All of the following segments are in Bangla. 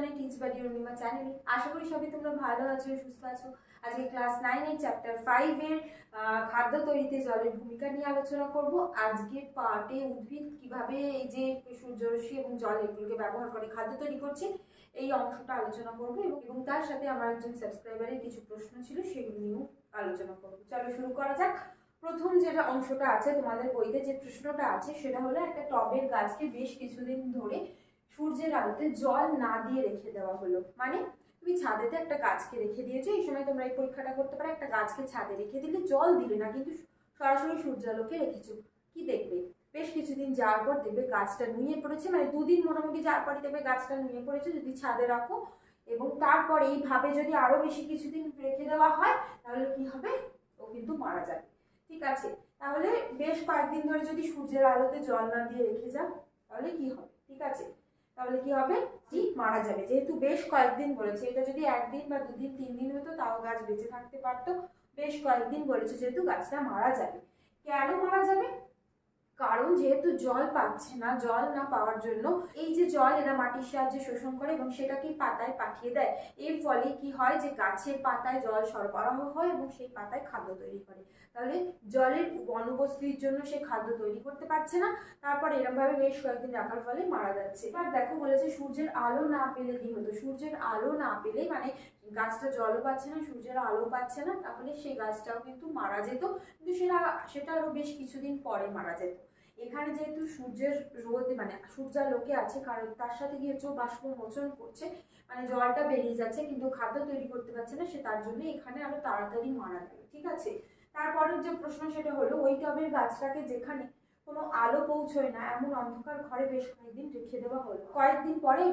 জানাই টিচ বাড়ি অরুণিমা চ্যানেলে আশা করি সবাই তোমরা ভালো আছো, সুস্থ আছো। আজকে ক্লাস নাইনের চ্যাপ্টার ফাইভের খাদ্য তৈরিতে জলের ভূমিকা নিয়ে আলোচনা করব। আজকের পার্টে উদ্ভিদ কীভাবে এই যে সূর্যরশ্মি এবং জল এগুলোকে ব্যবহার করে খাদ্য তৈরি করছে, এই অংশটা আলোচনা করব এবং এবং তার সাথে আমার একজন সাবস্ক্রাইবারের কিছু প্রশ্ন ছিল, সেগুলো নিয়েও আলোচনা করব। চলো শুরু করা যাক। প্রথম যেটা অংশটা আছে তোমাদের বইতে যে প্রশ্নটা আছে, সেটা হলো একটা টবের গাছকে বেশ কিছুদিন ধরে সূর্যের আলোতে জল না দিয়ে রেখে দেওয়া হলো। মানে তুমি ছাদেতে একটা গাছকে রেখে দিয়েছ, এই সময় তোমরা এই পরীক্ষাটা করতে পারো, একটা গাছকে ছাদে রেখে দিলে জল দিলে না, কিন্তু সরাসরি সূর্যালোকে রেখেছো। কি দেখবে? বেশ কিছুদিন যাওয়ার পর দেখবে গাছটা নুয়ে পড়েছে মানে দুদিন মোটামুটি যাওয়ার পরে দেখবে গাছটা নুয়ে পড়েছে, যদি ছাদে রাখো। এবং তারপর এইভাবে যদি আরও বেশি কিছুদিন রেখে দেওয়া হয়, তাহলে কি হবে? ও কিন্তু মারা যাবে। ঠিক আছে? তাহলে বেশ কয়েকদিন ধরে যদি সূর্যের আলোতে জল না দিয়ে রেখে যাও, তাহলে কি হবে? ঠিক আছে? তাহলে কি হবে? জি, মারা যাবে। যেহেতু বেশ কয়েকদিন বলেছে। এটা যদি একদিন বা দুদিন তিন দিন হতো, তাও গাছ বেঁচে থাকতে পারতো। বেশ কয়েকদিন বলেছে যেহেতু গাছটা মারা যাবে। কেন মারা যাবে? কারণ যেহেতু জল পাচ্ছে না, জল না পাওয়ার জন্য এই যে জল এরা মাটির সাহায্যে শোষণ করে এবং সেটাকে পাতায় পাঠিয়ে দেয়। এর ফলে কি হয় যে গাছের পাতায় জল সরবরাহ হয় এবং সেই পাতায় খাদ্য তৈরি করে। তাহলে জলের অনুপস্থিতির জন্য সে খাদ্য তৈরি করতে পারছে না, তারপর এরমভাবে বেশ কয়েকদিন রাখার ফলে মারা যাচ্ছে। এবার দেখো বলেছে, সূর্যের আলো না পেলে কি হতো? সূর্যের আলো না পেলে মানে গাছটা জলও পাচ্ছে না, সূর্যের আলো পাচ্ছে না, তাহলে সেই গাছটাও কিন্তু মারা যেত। কিন্তু সেটা সেটা আরও বেশ কিছুদিন পরে মারা যেত। এখানে যেহেতু সূর্যের রোদ মানে সূর্যালোকে আছে, কারণ তার সাথে কি হচ্ছে বাষ্প মোচন করছে মানে জলটা বেরিয়ে যাচ্ছে, কিন্তু খাদ্য তৈরি করতে পারছে না, সে তার জন্য এখানে আরও তাড়াতাড়ি মারা গেল, ঠিক আছে? তারপরের যে প্রশ্ন সেটা হলো, ওই টবের গাছটাকে যেখানে কোনো আলো পৌঁছয় না, এমন অন্ধকার ঘরে বেশ কয়েকদিন রেখে দেওয়া হলো। কয়েকদিন পরে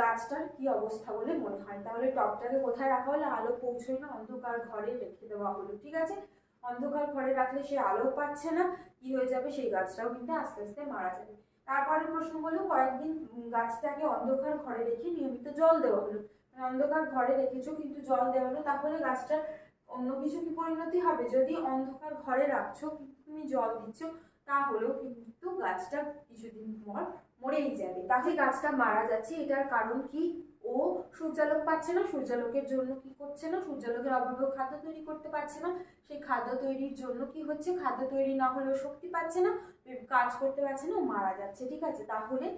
গাছটার কি অবস্থা বলে মনে হয়? তাহলে টবটাকে কোথায় রাখা হলো? আলো পৌঁছয় না, অন্ধকার ঘরে রেখে দেওয়া হলো, ঠিক আছে? অন্ধকার ঘরে রাখলে সে আলো পাচ্ছে না, কি হয়ে যাবে সেই গাছটাও কিন্তু আস্তে আস্তে মারা যাবে। তারপরে প্রশ্ন হলো, কয়েকদিন গাছটাকে অন্ধকার ঘরে রেখে নিয়মিত জল দেওয়া হলো। অন্ধকার ঘরে রেখেছো, কিন্তু জল দেওয়া হলো, তাহলে গাছটার অন্য কিছু কি পরিণতি হবে? যদি অন্ধকার ঘরে রাখছো তুমি জল দিচ্ছ, তাহলেও কিন্তু গাছটা কিছুদিন পর মরেই যাবে। তাহলে গাছটা মারা যাচ্ছে, এটার কারণ কি? ও সূর্যালোক পাচ্ছে না, সূর্যালোকের জন্য কি করছে না, সূর্যালোকের অভাবেও খাদ্য তৈরি করতে পারছে না, সেই খাদ্য তৈরির জন্য কি হচ্ছে, খাদ্য তৈরি না হলেও শক্তি পাচ্ছে না কাজ করতে পারছে না মারা যাচ্ছে, ঠিক আছে? তাহলে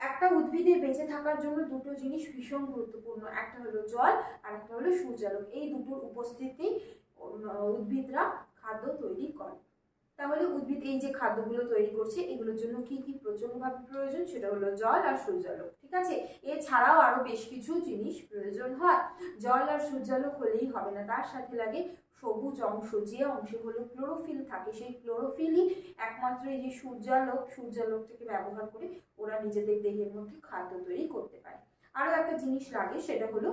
একটা উদ্ভিদের বেঁচে থাকার জন্য দুটো জিনিস ভীষণ গুরুত্বপূর্ণ, একটা হলো জল আর একটা হলো সূর্যালোক, এই দুটোর উপস্থিতি উদ্ভিদরা খাদ্য তৈরি করে। তাহলে উদ্ভিদ এই যে খাদ্যগুলো তৈরি করছে, এগুলোর জন্য কি কি প্রচুরভাবে প্রয়োজন? সেটা হলো জল আর সূর্যালোক, ঠিক আছে? এছাড়াও আরও বেশ কিছু জিনিস প্রয়োজন হয়। জল আর সূর্যালোক হলেই হবে না। তার সাথে লাগে সবুজ অংশ, যে অংশে হলো ক্লোরোফিল থাকে, সেই ক্লোরোফিলই একমাত্র এই যে সূর্যালোক সূর্যালোক থেকে ব্যবহার করে ওরা নিজেদের দেহের মধ্যে খাদ্য তৈরি করতে পারে। আরও একটা জিনিস লাগে, সেটা হলো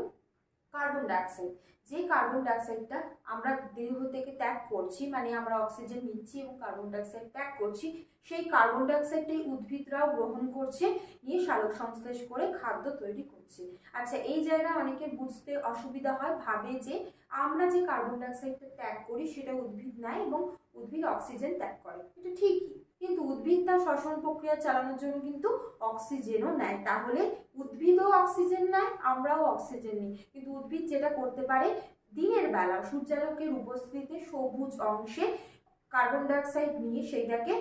কার্বন ডাইঅক্সাইড। যে কার্বন ডাইঅক্সাইডটা আমরা দেহ থেকে ত্যাগ করছি মানে আমরা অক্সিজেন নিচ্ছি এবং কার্বন ডাইঅক্সাইড ত্যাগ করছি, সেই কার্বন ডাইঅক্সাইডটাই উদ্ভিদরাও গ্রহণ করছে, নিয়ে সালোক সংশ্লেষ করে খাদ্য তৈরি করছে। আচ্ছা এই জায়গায় অনেকের বুঝতে অসুবিধা হয়, ভাবে যে আমরা যে কার্বন ডাইঅক্সাইডটা ত্যাগ করি সেটা উদ্ভিদ নেয় এবং উদ্ভিদ অক্সিজেন ত্যাগ করে। এটা ঠিকই। কিন্তু উদ্ভিদ তার শ্বসন প্রক্রিয়া চালানোর জন্য কিন্তু অক্সিজেনও নেয়। তাহলে উদ্ভিদও অক্সিজেন নেয়, আমরাও অক্সিজেন নিই। কিন্তু উদ্ভিদ যেটা করতে পারে, দিনের বেলা সূর্যালোকের উপস্থিতিতে সবুজ অংশে কার্বন ডাইঅক্সাইড নিয়ে সেইটাকে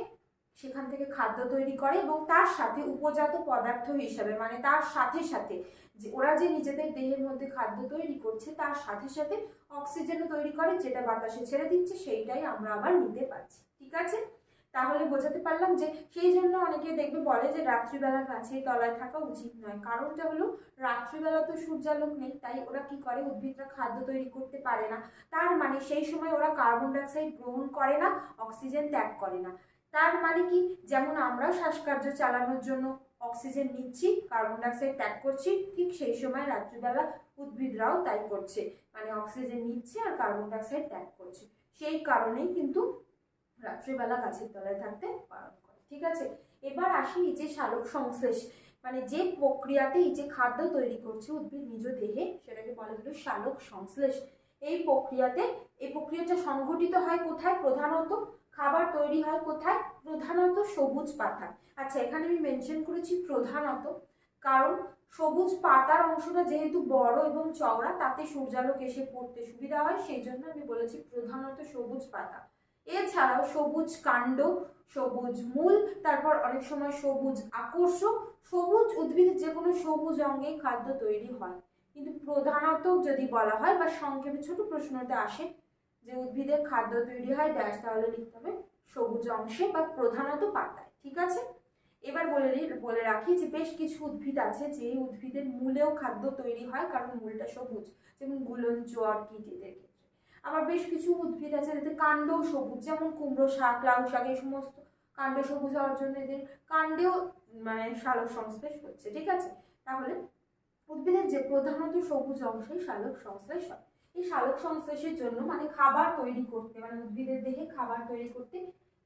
সেখান থেকে খাদ্য তৈরি করে এবং তার সাথে উপজাত পদার্থ হিসাবে মানে তার সাথে সাথে যে ওরা যে নিজেদের দেহের মধ্যে খাদ্য তৈরি করছে, তার সাথে সাথে অক্সিজেনও তৈরি করে, যেটা বাতাসে ছেড়ে দিচ্ছে, সেইটাই আমরা আবার নিতে পারছি। ঠিক আছে? তাহলে বোঝাতে পারলাম যে সেই জন্য অনেকে দেখবে বলে যে রাত্রিবেলা গাছের তলায় থাকা উচিত নয়। কারণটা হলো, রাত্রিবেলা তো সূর্যালোক নেই, তাই ওরা কি করে? উদ্ভিদরা খাদ্য তৈরি করতে পারে না। তার মানে সেই সময় ওরা কার্বন ডাইঅক্সাইড গ্রহণ করে না, অক্সিজেন ত্যাগ করে না। তার মানে কি? যেমন আমরাও শ্বাসকার্য চালানোর জন্য অক্সিজেন নিচ্ছি, কার্বন ডাইঅক্সাইড ত্যাগ করছি, ঠিক সেই সময় রাত্রিবেলা উদ্ভিদরাও তাই করছে। মানে অক্সিজেন নিচ্ছে আর কার্বন ডাইঅক্সাইড ত্যাগ করছে। সেই কারণেই কিন্তু রাত্রিবেলা গাছের তলায় থাকতে বারণ করে। ঠিক আছে? এবার আসি যে সালোক সংশ্লেষ। মানে যে প্রক্রিয়াতে এই যে খাদ্য তৈরি করছে উদ্ভিদ নিজ দেহে, সেটাকে বলা হলো সালোক সংশ্লেষ। এই প্রক্রিয়াতে, এই প্রক্রিয়াটা সংঘটিত হয় কোথায়? প্রধানত খাবার তৈরি হয় কোথায়? প্রধানত সবুজ পাতা। আচ্ছা এখানে আমি মেনশন করেছি প্রধানত। কারণ সবুজ পাতার অংশটা যেহেতু বড় এবং চওড়া, তাতে সূর্যালোক এসে পড়তে সুবিধা হয়, সেই জন্য আমি বলেছি প্রধানত সবুজ পাতা। এছাড়াও সবুজ কাণ্ড, সবুজ মূল, তারপর অনেক সময় সবুজ আকর্ষক সবুজ উদ্ভিদের যে কোনো সবুজ অঙ্গে খাদ্য তৈরি হয়। কিন্তু প্রধানত যদি বলা হয় বা সংক্ষেপে ছোট প্রশ্নতে আসে যে উদ্ভিদের খাদ্য তৈরি হয় ড্যাশ তাহলে লিখতে হবে সবুজ অংশে বা প্রধানত পাতায়, ঠিক আছে? এবার বলে বলে রাখি যে বেশ কিছু উদ্ভিদ আছে যে উদ্ভিদের মূলেও খাদ্য তৈরি হয় কারণ মূলটা সবুজ। যেমন গুলঞ্চ অর্কিড এদের ক্ষেত্রে আবার বেশ কিছু উদ্ভিদ আছে যাতে কাণ্ডও সবুজ, যেমন কুমড়ো শাক, লাউ শাক, এই সমস্ত কাণ্ড সবুজ হওয়ার জন্য এদের কাণ্ডেও মানে সালোক সংশ্লেষ হচ্ছে, ঠিক আছে? তাহলে উদ্ভিদের যে প্রধানত সবুজ অংশই সালোক সংশ্লেষ হয়। এই সালোক সংশ্লেষের জন্য মানে খাবার তৈরি করতে মানে উদ্ভিদের দেহে খাবার তৈরি করতে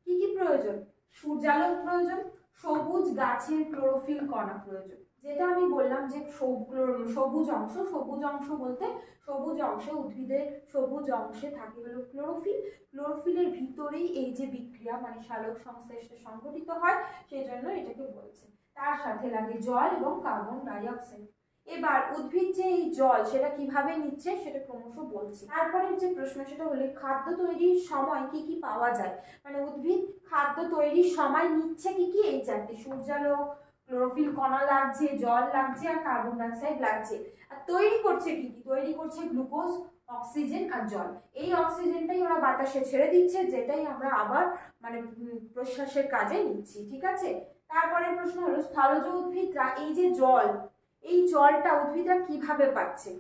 কি কি প্রয়োজন? সূর্যালোক প্রয়োজন, সবুজ গাছের ক্লোরোফিল কণা প্রয়োজন। যেটা আমি বললাম যে সব- সবুজ অংশ সবুজ অংশ বলতে সবুজ অংশে উদ্ভিদের সবুজ অংশে থাকে হলো ক্লোরোফিল ক্লোরোফিলের ভিতরেই এই যে বিক্রিয়া মানে সালোক সংশ্লেষটা সংঘটিত হয়, সেই জন্য এটাকে বলছে। তার সাথে লাগে জল এবং কার্বন ডাই অক্সাইড এবার উদ্ভিদ যে এই জল সেটা কীভাবে নিচ্ছে সেটা ক্রমশ বলছি। তারপরে যে প্রশ্ন সেটা হলে, খাদ্য তৈরির সময় কি কি পাওয়া যায়? মানে উদ্ভিদ খাদ্য তৈরির সময় নিচ্ছে কি কি? এই চারটি সূর্যালোক ক্লোরোফিল, কণা লাগছে, জল লাগছে আর কার্বন ডাইঅক্সাইড লাগছে। আর তৈরি করছে কি কি? তৈরি করছে গ্লুকোজ, অক্সিজেন আর জল। এই অক্সিজেনটাই ওরা বাতাসে ছেড়ে দিচ্ছে, যেটাই আমরা আবার মানে প্রশ্বাসের কাজে নিচ্ছি, ঠিক আছে? তারপরে প্রশ্ন হলো, স্থলজ উদ্ভিদরা এই যে জল, এই জলটা উদ্ভিদরা কীভাবে পাচ্ছে?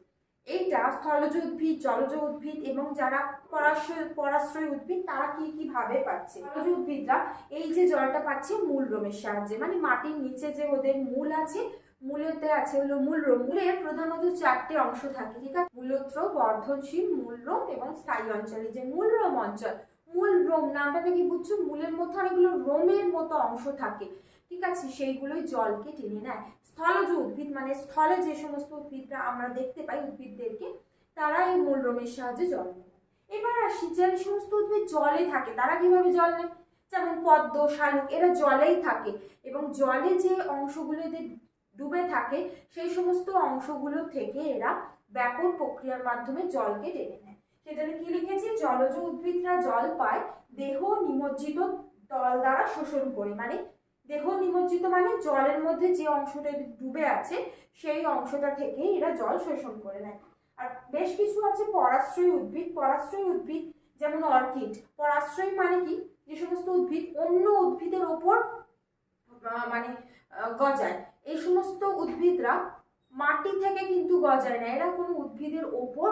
এইটা স্থলজ উদ্ভিদ, জলজ উদ্ভিদ এবং যারা পরাশ্রয় পরাশ্রয় উদ্ভিদ, তারা কি কীভাবে পাচ্ছে? স্থলজ উদ্ভিদরা এই যে জলটা পাচ্ছে মূল রোমের সাহায্যে মানে মাটির নিচে যে ওদের মূল আছে, মূলেতে আছে হলো মূল রোম। মূলের প্রধানত চারটে অংশ থাকে, ঠিক আছে? মূলত্র, বর্ধনশীল, মূল রোম এবং স্থায়ী অঞ্চলে। যে মূল রোম অঞ্চল, মূল রোম নামটা থেকে বুঝছ? মূলের মধ্যে অনেকগুলো রোমের মতো অংশ থাকে। ঠিক আছে, সেইগুলোই জলকে টেনে নেয়। স্থলজ উদ্ভিদ মানে স্থলে যে সমস্ত উদ্ভিদরা আমরা দেখতে পাই উদ্ভিদদেরকে, তারা এই মূল রোমের সাহায্যে জল নেয়। এবার আসি, যে সমস্ত উদ্ভিদ জলে থাকে, তারা কীভাবে জল নেয়? যেমন পদ্ম, শালুক, এরা জলেই থাকে এবং জলে যে অংশগুলো এদের ডুবে থাকে, সেই সমস্ত অংশগুলো থেকে এরা ব্যাপক প্রক্রিয়ার মাধ্যমে জলকে টেনে নেয়। সেখানে কি লিখেছি? জলজ উদ্ভিদরা জল পায় দেহ নিমজ্জিত তল দ্বারা শোষণ করে মানে দেহ নিমজ্জিত মানে জলের মধ্যে যে অংশটা ডুবে আছে, সেই অংশটা থেকে এরা জল শোষণ করে নেয়। আর বেশ কিছু আছে পরাশ্রয়ী উদ্ভিদ। পরাশ্রয়ী উদ্ভিদ যেমন অর্কিড। পরাশ্রয়ী মানে কি? যে সমস্ত উদ্ভিদ অন্য উদ্ভিদের ওপর মানে গজায়। এই সমস্ত উদ্ভিদরা মাটি থেকে কিন্তু গজায় না। এরা কোনো উদ্ভিদের ওপর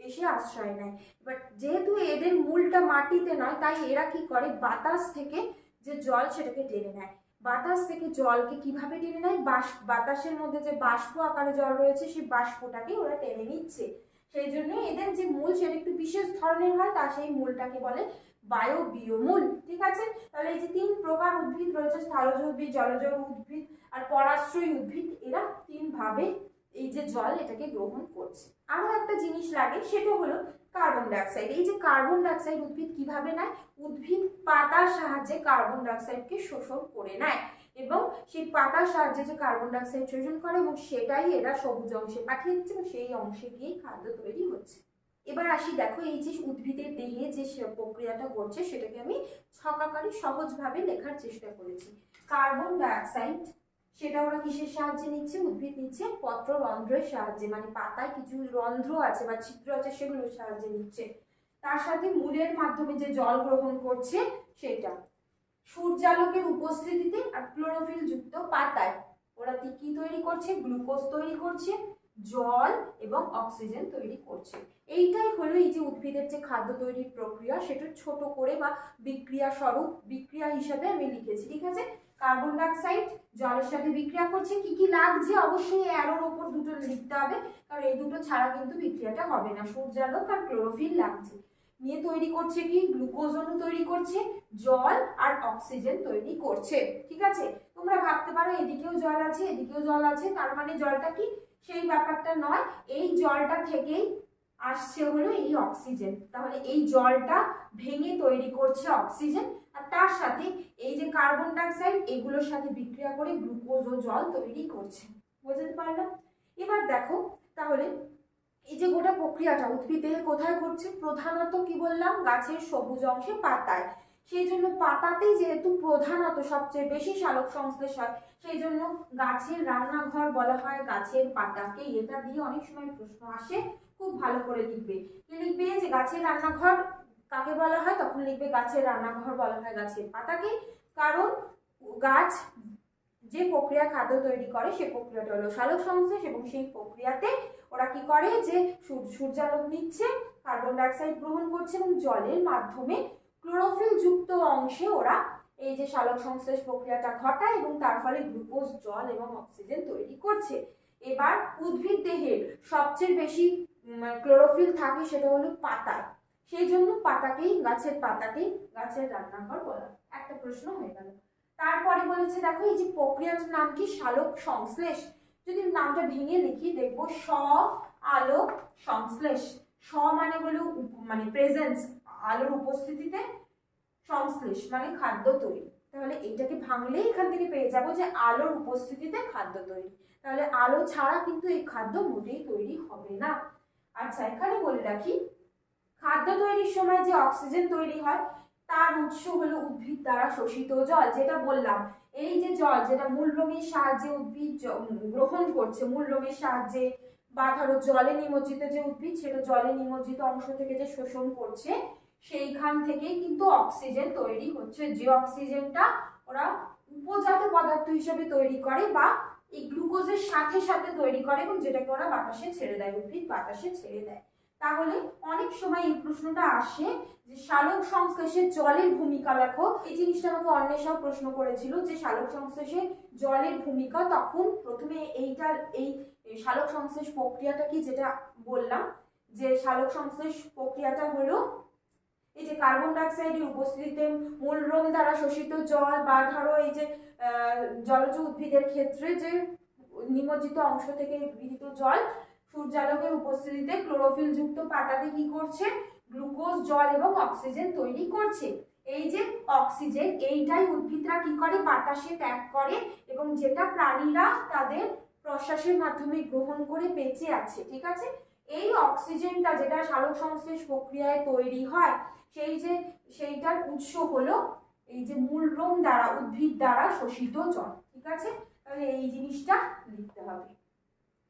এসে আশ্রয় নেয়। বাট যেহেতু এদের মূলটা মাটিতে নয়, তাই এরা কি করে? বাতাস থেকে যে জল সেটাকে টেনে নেয়। বাতাস থেকে জলকে কীভাবে টেনে নেয়? বাস, বাতাসের মধ্যে যে বাষ্প আকারে জল রয়েছে, সেই বাষ্পটাকে ওরা টেনে নিচ্ছে। সেই জন্য এদের যে মূল সেটা একটু বিশেষ ধরনের হয়, তা সেই মূলটাকে বলে বায়বীয় মূল ঠিক আছে? তাহলে এই যে তিন প্রকার উদ্ভিদ রয়েছে, স্থলজ উদ্ভিদ, জলজ উদ্ভিদ আর পরাশ্রয়ী উদ্ভিদ, এরা তিনভাবে এই যে জল এটাকে গ্রহণ করছে। আরও একটা জিনিস লাগে, সেটা হলো কার্বন ডাইঅক্সাইড এই যে কার্বন ডাইঅক্সাইড উদ্ভিদ কীভাবে নেয়? উদ্ভিদ পাতার সাহায্যে কার্বন ডাইঅক্সাইডকে শোষণ করে নেয় এবং সেই পাতার সাহায্যে যে কার্বন ডাইঅক্সাইড শোষণ করে এবং সেটাই এরা সবুজ অংশে পাঠিয়ে দিচ্ছে এবং সেই অংশে গিয়েই খাদ্য তৈরি হচ্ছে। এবার আসি, দেখো, এই যে উদ্ভিদের দেহে যে প্রক্রিয়াটা ঘটছে, সেটাকে আমি ছকাকারে সহজভাবে লেখার চেষ্টা করেছি। কার্বন ডাইঅক্সাইড সেটা ওরা কিসের সাহায্যে নিচ্ছে? উদ্ভিদ নিচ্ছে, পত্র, রন্ধ্রের সাহায্যে মানে পাতায় কিছু রন্ধ্র আছে বা ছিদ্র আছে, সেগুলোর সাহায্যে নিচ্ছে। তার সাথে মূলের মাধ্যমে যে জল গ্রহণ করছে, সেটা। সূর্যালোকের উপস্থিতিতে আর ক্লোরোফিল যুক্ত পাতায় ওরা কি তৈরি করছে? গ্লুকোজ তৈরি করছে, জল এবং অক্সিজেন তৈরি করছে। এইটাই হলো এই যে উদ্ভিদের যে খাদ্য তৈরির প্রক্রিয়া, সেটা ছোট করে বা বিক্রিয়া স্বরূপ, বিক্রিয়া হিসাবে আমি লিখেছি, ঠিক আছে? কার্বন ডাইঅক্সাইড জলের সাথে বিক্রিয়া করছে, কি কি লাগছে? অবশ্যই অ্যারোর ওপর দুটো লিখতে হবে, কারণ এই দুটো ছাড়া কিন্তু বিক্রিয়াটা হবে না। সূর্যালোক আর ক্লোরোফিল লাগছে। নিয়ে তৈরি করছে কি? গ্লুকোজ তৈরি করছে, জল আর অক্সিজেন তৈরি করছে। ঠিক আছে? তোমরা ভাবতে পারো, এদিকেও জল আছে, এদিকেও জল আছে, তার মানে জলটা কি? সেই ব্যাপারটা নয়। এই জলটা থেকেই আসছে হলো এই অক্সিজেন তাহলে এই জলটা ভেঙে তৈরি করছে অক্সিজেন আর তার সাথে এই যে কার্বন ডাইঅক্সাইড এগুলোর সাথে বিক্রিয়া করে গ্লুকোজ ও জল তৈরি করছে। বুঝতে পারলাম? এবার দেখো, তাহলে এই যে গোটা প্রক্রিয়াটা উদ্ভিদ দেহে কোথায় ঘটছে? প্রধানত কি বললাম? গাছের সবুজ অংশে পাতায়। সেই জন্য পাতাতেই যেহেতু প্রধানত সবচেয়ে বেশি সালোক সংশ্লেষ হয়, সেই জন্য গাছের রান্নাঘর বলা হয়, গাছের পাতাকে এটা দিয়ে অনেক সময় প্রশ্ন আসে, খুব ভালো করে লিখবে। লিখবে? যে গাছের রান্নাঘর কাকে বলা হয়? তখন লিখবে গাছের রান্নাঘর বলা হয় গাছের পাতাকে। কারণ গাছ যে প্রক্রিয়া খাদ্য তৈরি করে, সে প্রক্রিয়াটা হলো সালোক সংশ্লেষ এবং সেই প্রক্রিয়াতে ওরা কি করে? যে সূর- সূর্যালোক নিচ্ছে, কার্বন ডাইঅক্সাইড গ্রহণ করছে এবং জলের মাধ্যমে ক্লোরোফিল যুক্ত অংশে ওরা এই যে সালোক সংশ্লেষ প্রক্রিয়াটা ঘটায় এবং তার ফলে গ্লুকোজ, জল এবং অক্সিজেন তৈরি করছে। এবার উদ্ভিদ দেহের সবচেয়ে বেশি ক্লোরোফিল থাকে সেটা হলো পাতায়। সেই জন্য পাতাকেই, গাছের পাতাকেই গাছের রান্নাঘর বলা। একটা প্রশ্ন হয়ে গেল। তারপরে বলেছে, দেখো, এই যে প্রক্রিয়াটার নাম কি? সালোক সংশ্লেষ। যদি নামটা ভেঙে লিখি দেখব স আলোক সংশ্লেষ। স মানে হলো মানে প্রেজেন্স আলোর উপস্থিতিতে সংশ্লেষ মানে খাদ্য তৈরি। তাহলে এইটাকে ভাঙলেই এখান থেকে পেয়ে যাব যে আলোর উপস্থিতিতে খাদ্য তৈরি। তাহলে আলো ছাড়া কিন্তু এই খাদ্য মোটেই তৈরি হবে না। আচ্ছা এখানে বলে রাখি, খাদ্য তৈরির সময় যে অক্সিজেন তৈরি হয়, তার উৎস হলো উদ্ভিদ দ্বারা শোষিত জল। যেটা বললাম, এই যে জল, যেটা মূল রোগের সাহায্যে উদ্ভিদ গ্রহণ করছে, মূল রোগের সাহায্যে বা ধরো জলে নিমজ্জিত যে উদ্ভিদ, সেটা জলে নিমজ্জিত অংশ থেকে যে শোষণ করছে সেইখান থেকেই কিন্তু অক্সিজেন তৈরি হচ্ছে। যে অক্সিজেনটা ওরা উপজাত পদার্থ হিসেবে তৈরি করে বা এই গ্লুকোজের সাথে সাথে তৈরি করে এবং যেটাকে ওরা বাতাসে ছেড়ে দেয়, উদ্ভিদ বাতাসে ছেড়ে দেয়। তাহলে অনেক সময় এই প্রশ্নটা আসে যে সালোক সংশ্লেষে জলের ভূমিকা লেখো এই জিনিসটা আমাকে অন্বেষাও প্রশ্ন করেছিল যে সালোক সংশ্লেষে জলের ভূমিকা তখন প্রথমে এইটার এই শালক সংশ্লেষ প্রক্রিয়াটা কি যেটা বললাম? যে সালোক সংশ্লেষ প্রক্রিয়াটা হলো এই যে কার্বন ডাইঅক্সাইডের উপস্থিতিতে মূল রোম দ্বারা শোষিত জল বা ধরো এই যে জলজ উদ্ভিদের ক্ষেত্রে যে নিমজ্জিত অংশ থেকে গৃহীত জল সূর্যালোকের উপস্থিতিতে ক্লোরোফিল যুক্ত পাতাতে কি করছে? গ্লুকোজ জল এবং অক্সিজেন তৈরি করছে। এই যে অক্সিজেন এইটাই উদ্ভিদরা কি করে? বাতাসে ত্যাগ করে এবং যেটা প্রাণীরা তাদের প্রশ্বাসের মাধ্যমে গ্রহণ করে বেঁচে আছে, ঠিক আছে? এই অক্সিজেনটা যেটা সালোক সংশ্লেষ প্রক্রিয়ায় তৈরি হয়, সেই যে সেইটার উৎস হলো এই যে মূল রোম দ্বারা, উদ্ভিদ দ্বারা শোষিত জল, ঠিক আছে? তাহলে এই জিনিসটা লিখতে হবে।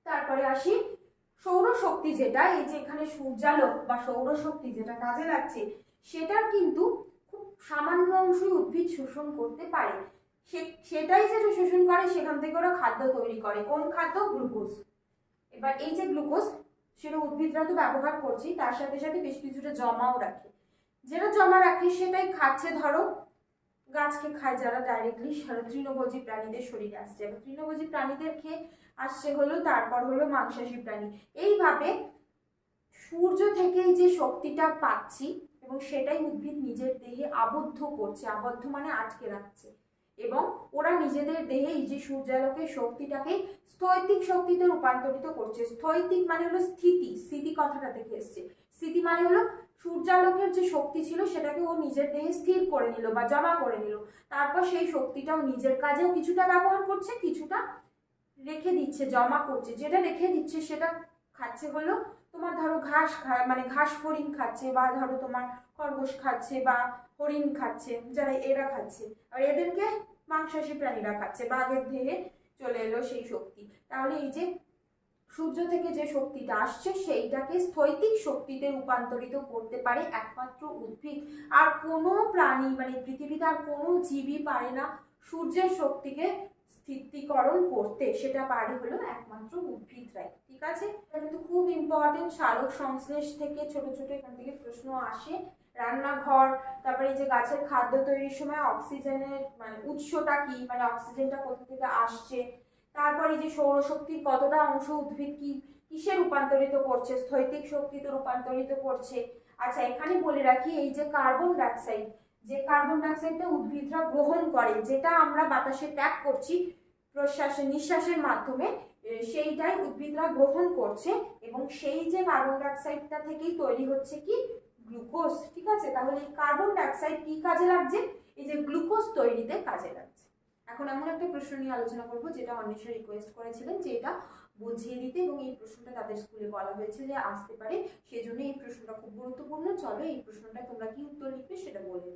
তারপরে আসি, সৌরশক্তি যেটা, এই যে এখানে সূর্যালোক বা সৌরশক্তি যেটা কাজে লাগছে, সেটার কিন্তু খুব সামান্য অংশই উদ্ভিদ শোষণ করতে পারে। সে- সেটাই যেটা শোষণ করে, সেখান থেকে ওরা খাদ্য তৈরি করে। কোন খাদ্য? গ্লুকোজ। এবার এই যে গ্লুকোজ সেটা উদ্ভিদরা তো ব্যবহার করছি তার সাথে সাথে বেশ কিছুটা জমাও রাখে। যেটা জমা রাখে সেটাই খাচ্ছে, ধরো, গাছকে খায় যারা ডাইরেক্টলি তৃণভোজী প্রাণীদের শরীরে আসছে। এবার তৃণভোজী প্রাণীদের খেয়ে আসছে হলো, তারপর হলো মাংসাশী প্রাণী। এইভাবে সূর্য থেকেই যে শক্তিটা পাচ্ছি এবং সেটাই উদ্ভিদ নিজের দেহে আবদ্ধ করছে, আবদ্ধ মানে আটকে রাখছে। এবং ওরা নিজেদের দেহে এই যে সূর্যালোকের শক্তিটাকে স্থৈতিক শক্তিতে রূপান্তরিত করছে। স্থৈতিক মানে হলো স্থিতি স্থিতি কথাটা থেকে এসছে। স্থিতি মানে হলো সূর্যালোকের যে শক্তি ছিল সেটাকে ও নিজের দেহে স্থির করে নিল বা জমা করে নিল। তারপর সেই শক্তিটাও নিজের কাজেও কিছুটা ব্যবহার করছে, কিছুটা রেখে দিচ্ছে, জমা করছে। যেটা রেখে দিচ্ছে সেটা খাচ্ছে হলো তোমার ধরো ঘাস মানে ঘাস ফড়িং খাচ্ছে বা ধরো তোমার খরগোশ খাচ্ছে বা হরিণ খাচ্ছে, যারা এরা খাচ্ছে, আর এদেরকে মাংসাশী প্রাণীরা খাচ্ছে, বাঘের দেহে চলে এলো সেই শক্তি। তাহলে এই যে সূর্য থেকে যে শক্তিটা আসছে, সেইটাকে স্থৈতিক শক্তিতে রূপান্তরিত করতে পারে একমাত্র উদ্ভিদ। আর কোনো প্রাণী মানে পৃথিবীতে আর কোনো জীবই পারে না সূর্যের শক্তিকে স্থিতিকরণ করতে, সেটা পারে হলো একমাত্র উদ্ভিদরাই। ঠিক আছে? এটা কিন্তু খুব ইম্পর্টেন্ট সালোক সংশ্লেষ থেকে ছোট ছোট এখান থেকে প্রশ্ন আসে। রান্নাঘর, তারপরে এই যে গাছের খাদ্য তৈরির সময় অক্সিজেনের মানে উৎসটা কি? মানে অক্সিজেনটা কোথা থেকে আসছে? তারপরে এই যে সৌরশক্তির কতটা অংশ উদ্ভিদ কি, কিসে রূপান্তরিত করছে? স্থৈতিক শক্তিতে রূপান্তরিত করছে। আচ্ছা এখানে বলে রাখি এই যে কার্বন ডাইঅক্সাইড যে কার্বন ডাইঅক্সাইডটা উদ্ভিদরা গ্রহণ করে, যেটা আমরা বাতাসে ত্যাগ করছি, প্রশ্বাসে নিঃশ্বাসের মাধ্যমে সেইটাই উদ্ভিদরা গ্রহণ করছে এবং সেই যে কার্বন ডাইঅক্সাইডটা থেকেই তৈরি হচ্ছে কি? গ্লুকোজ, ঠিক আছে? তাহলে এই কার্বন ডাইঅক্সাইড কি কাজে লাগছে? এই যে গ্লুকোজ তৈরিতে কাজে লাগছে। এখন এমন একটা প্রশ্ন নিয়ে আলোচনা করব, যেটা অন্বেষা রিকোয়েস্ট করেছিলেন, যে এটা বুঝিয়ে দিতে এবং এই প্রশ্নটা তাদের স্কুলে বলা হয়েছে যে আসতে পারে। সেই সেজন্য এই প্রশ্নটা খুব গুরুত্বপূর্ণ। চলো এই প্রশ্নটা তোমরা কি উত্তর লিখবে সেটা বলে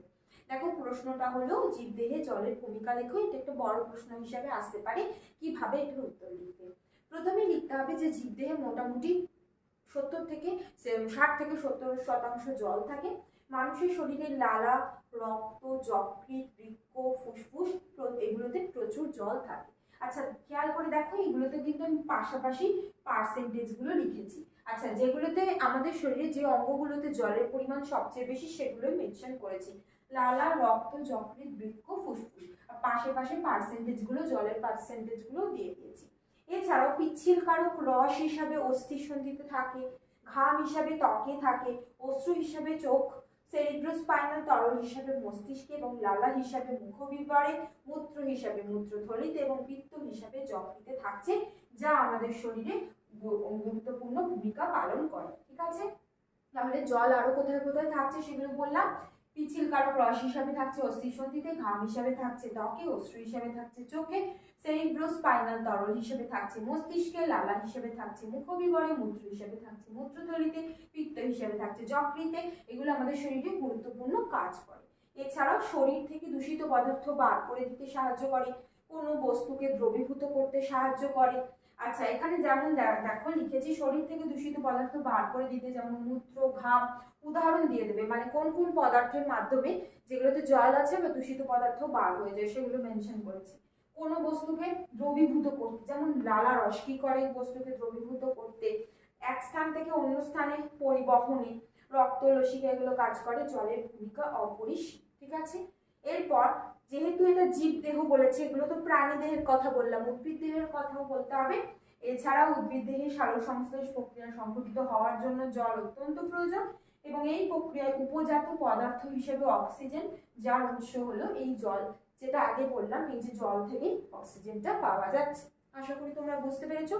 দেখো, প্রশ্নটা হলো, জীবদেহে জলের ভূমিকা লেখো। এটা একটা বড় প্রশ্ন হিসাবে আসতে পারে। কীভাবে এটার উত্তর লিখবে? প্রথমে লিখতে হবে যে জীবদেহে মোটামুটি সত্তর থেকে ষাট থেকে সত্তর শতাংশ জল থাকে। মানুষের শরীরে লালা, রক্ত, যকৃৎ, বৃক্ক, ফুসফুস এগুলোতে প্রচুর জল থাকে। আচ্ছা খেয়াল করে দেখো, এগুলোতে কিন্তু আমি পাশাপাশি পার্সেন্টেজগুলো লিখেছি। আচ্ছা যেগুলোতে আমাদের শরীরে যে অঙ্গগুলোতে জলের পরিমাণ সবচেয়ে বেশি সেগুলোই মেনশন করেছি। লালা, রক্ত, যকৃৎ বৃক্ষ ফুসফুস। পাশে পাশে পার্সেন্টেজগুলো জলের পার্সেন্টেজগুলো দিয়ে দিয়েছি। এছাড়াও কারক রস হিসাবে অস্থি সন্ধিতে থাকে, ঘাম হিসাবে ত্বকে থাকে, অশ্রু হিসাবে চোখ সেরিব্রোস্পাইনাল তরল হিসাবে মস্তিষ্কে এবং লালা হিসাবে মুখবিবরে, মূত্র হিসাবে মূত্রথলিতে এবং পিত্ত হিসাবে যকৃতে থাকছে, যা আমাদের শরীরে গুরুত্বপূর্ণ ভূমিকা পালন করে। ঠিক আছে? তাহলে জল আরও কোথায় কোথায় থাকছে সেগুলো বললাম। পিছিল কারক রস হিসাবে থাকছে অস্থিসন্ধিতে ঘাম হিসাবে থাকছে, ত্বকে অশ্রু হিসাবে থাকছে, চোখে সেরিব্রোস্পাইনাল তরল হিসেবে থাকছে, মস্তিষ্কে লালা হিসেবে থাকছে মুখবিবরে মূত্র হিসেবে থাকছে, মূত্রথলিতে পিত্ত হিসেবে থাকছে, যকৃতে এগুলো আমাদের শরীরে গুরুত্বপূর্ণ কাজ করে। এছাড়াও শরীর থেকে দূষিত পদার্থ বার করে দিতে সাহায্য করে, কোনো বস্তুকে দ্রবীভূত করতে সাহায্য করে। আচ্ছা এখানে যেমন দেখো লিখেছি, শরীর থেকে দূষিত পদার্থ বার করে দিতে যেমন মূত্র, ঘাম উদাহরণ দিয়ে দেবে। মানে কোন কোন পদার্থের মাধ্যমে যেগুলোতে জল আছে বা দূষিত পদার্থ বার হয়ে যায় সেগুলো মেনশন করেছে। কোনো বস্তুকে দ্রবীভূত করতে যেমন লালা রস কি করে বস্তুকে দ্রবীভূত করতে? এক স্থান থেকে অন্য স্থানে পরিবহনে রক্ত, লসিকা এগুলো কাজ করে, জলের ভূমিকা অপরিসীম, ঠিক আছে? এরপর যেহেতু এটা জীব দেহ বলেছে, এগুলো তো প্রাণী দেহের কথা বললাম, উদ্ভিদ দেহের কথাও বলতে হবে। এছাড়াও উদ্ভিদ দেহে সালোক সংশ্লেষ প্রক্রিয়া সংঘটিত হওয়ার জন্য জল অত্যন্ত প্রয়োজন। এবং এই প্রক্রিয়ায় উপজাত পদার্থ হিসেবে অক্সিজেন যার উৎস হলো এই জল, যেটা আগে বললাম, এই যে জল থেকেই অক্সিজেনটা পাওয়া যাচ্ছে। আশা করি তোমরা বুঝতে পেরেছ।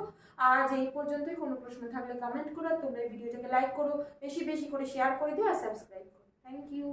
আজ এই পর্যন্তই। কোনো প্রশ্ন থাকলে কমেন্ট করো। তোমরা ভিডিওটাকে লাইক করো, বেশি বেশি করে শেয়ার করে দিও আর সাবস্ক্রাইব করো। Thank you